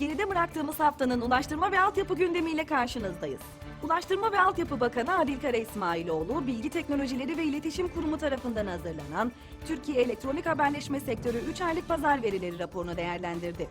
Geride bıraktığımız haftanın ulaştırma ve altyapı gündemiyle karşınızdayız. Ulaştırma ve Altyapı Bakanı Adil Kara İsmailoğlu, Bilgi Teknolojileri ve İletişim Kurumu tarafından hazırlanan Türkiye Elektronik Haberleşme Sektörü 3 aylık pazar verileri raporunu değerlendirdi.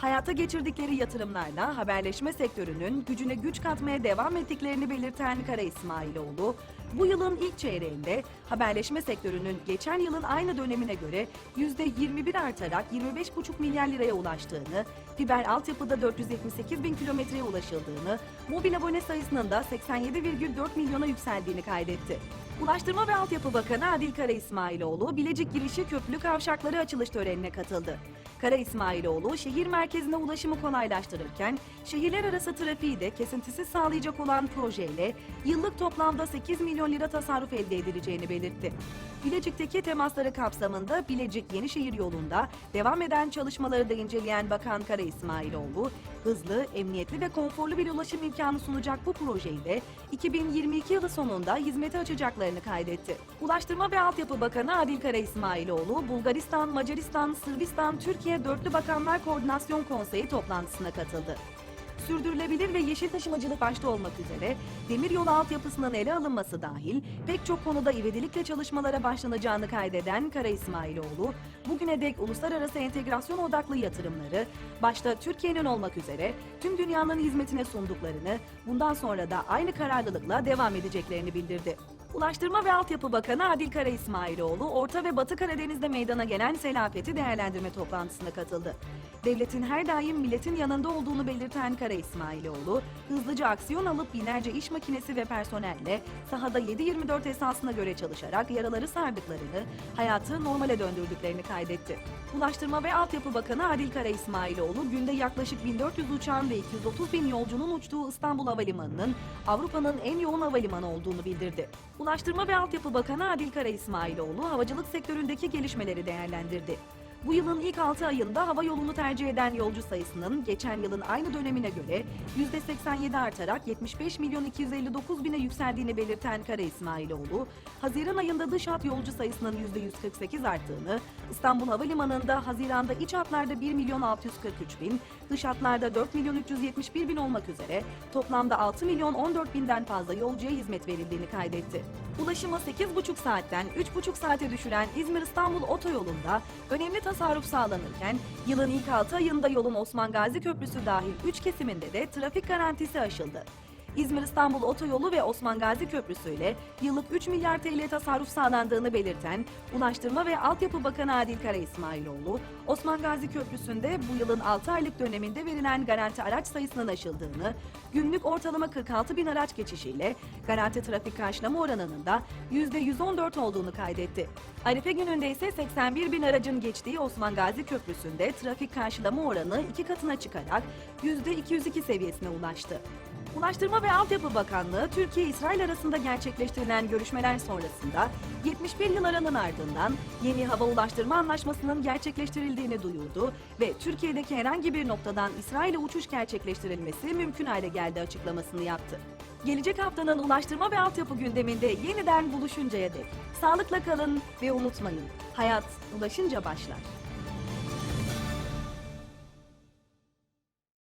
Hayata geçirdikleri yatırımlarla haberleşme sektörünün gücüne güç katmaya devam ettiklerini belirten Kara İsmailoğlu, bu yılın ilk çeyreğinde haberleşme sektörünün geçen yılın aynı dönemine göre %21 artarak 25,5 milyar liraya ulaştığını, fiber altyapıda 478 bin kilometreye ulaşıldığını, mobil abone sayısının da 87,4 milyona yükseldiğini kaydetti. Ulaştırma ve Altyapı Bakanı Adil Kara İsmailoğlu, Bilecik girişi köprülü kavşakları açılış törenine katıldı. Kara İsmailoğlu, şehir merkezine ulaşımı kolaylaştırırken, şehirler arası trafiği de kesintisiz sağlayacak olan projeyle yıllık toplamda 8 milyon lira tasarruf elde edileceğini belirtti. Bilecik'teki temasları kapsamında Bilecik Yenişehir yolunda devam eden çalışmaları da inceleyen Bakan Kara İsmailoğlu, hızlı, emniyetli ve konforlu bir ulaşım imkanı sunacak bu projeyi de 2022 yılı sonunda hizmete açacaklarını kaydetti. Ulaştırma ve Altyapı Bakanı Adil Kara İsmailoğlu, Bulgaristan, Macaristan, Sırbistan, Türkiye Dörtlü Bakanlar Koordinasyon Konseyi toplantısına katıldı sürdürülebilir ve yeşil taşımacılık başta olmak üzere demiryolu altyapısının ele alınması dahil pek çok konuda ivedilikle çalışmalara başlanacağını kaydeden Kara İsmailoğlu, bugüne dek uluslararası entegrasyon odaklı yatırımları, başta Türkiye'nin olmak üzere tüm dünyanın hizmetine sunduklarını, bundan sonra da aynı kararlılıkla devam edeceklerini bildirdi. Ulaştırma ve Altyapı Bakanı Adil Kara İsmailoğlu, Orta ve Batı Karadeniz'de meydana gelen selafeti değerlendirme toplantısına katıldı. Devletin her daim milletin yanında olduğunu belirten Kara İsmailoğlu, hızlıca aksiyon alıp binlerce iş makinesi ve personelle sahada 7-24 esasına göre çalışarak yaraları sardıklarını, hayatı normale döndürdüklerini kaydetti. Ulaştırma ve Altyapı Bakanı Adil Kara İsmailoğlu, günde yaklaşık 1400 uçağın ve 230 bin yolcunun uçtuğu İstanbul Havalimanı'nın Avrupa'nın en yoğun havalimanı olduğunu bildirdi. Ulaştırma ve Altyapı Bakanı Adil Kara İsmailoğlu, havacılık sektöründeki gelişmeleri değerlendirdi. Bu yılın ilk 6 ayında hava yolunu tercih eden yolcu sayısının geçen yılın aynı dönemine göre %87 artarak 75 milyon 259 bine yükseldiğini belirten Kara İsmailoğlu, Haziran ayında dış hat yolcu sayısının %148 arttığını, İstanbul Havalimanı'nda Haziran'da iç hatlarda 1 milyon 643 bin, dış hatlarda 4 milyon 371 bin olmak üzere toplamda 6 milyon 14 binden fazla yolcuya hizmet verildiğini kaydetti. Ulaşımı 8,5 saatten 3,5 saate düşüren İzmir-İstanbul otoyolunda önemli tasarruf sağlanırken yılın ilk 6 ayında yolun Osman Gazi Köprüsü dahil 3 kesiminde de trafik garantisi aşıldı. İzmir-İstanbul Otoyolu ve Osman Gazi Köprüsü ile yıllık 3 milyar TL tasarruf sağlandığını belirten Ulaştırma ve Altyapı Bakanı Adil Kara İsmailoğlu, Osman Gazi Köprüsü'nde bu yılın 6 aylık döneminde verilen garanti araç sayısının aşıldığını, günlük ortalama 46 bin araç geçişiyle garanti trafik karşılama oranının da %114 olduğunu kaydetti. Arife gününde ise 81 bin aracın geçtiği Osman Gazi Köprüsü'nde trafik karşılama oranı iki katına çıkarak %202 seviyesine ulaştı. Ulaştırma ve Altyapı Bakanlığı, Türkiye-İsrail arasında gerçekleştirilen görüşmeler sonrasında 71 yıl aranın ardından yeni hava ulaştırma anlaşmasının gerçekleştirildiğini duyurdu ve Türkiye'deki herhangi bir noktadan İsrail'e uçuş gerçekleştirilmesi mümkün hale geldi açıklamasını yaptı. Gelecek haftanın ulaştırma ve altyapı gündeminde yeniden buluşuncaya dek sağlıkla kalın ve unutmayın, hayat ulaşınca başlar.